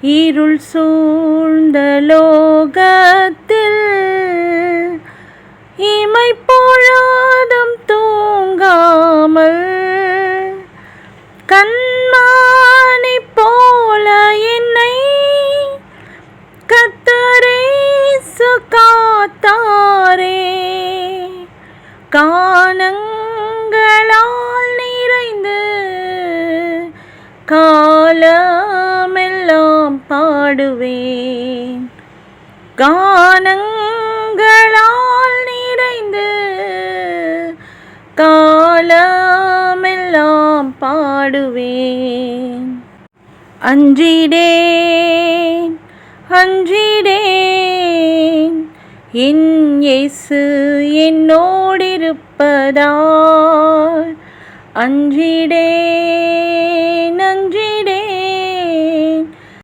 இருள் சூழ்ந்த லோகத்தில் இமை பொழுதும் தூங்காமல் கண்மானி போல என்னை கத்தரேசு காத்தாரே காணங்களால் நிறைந்து காலமே காலமெல்லாம் பாடுவேன். கானங்களால் நிறைந்து காலமெல்லாம் பாடுவேன். அஞ்சிடேன் அஞ்சிடேன். என் இயேசு என்னோடிருப்பதால் அஞ்சிடேன்.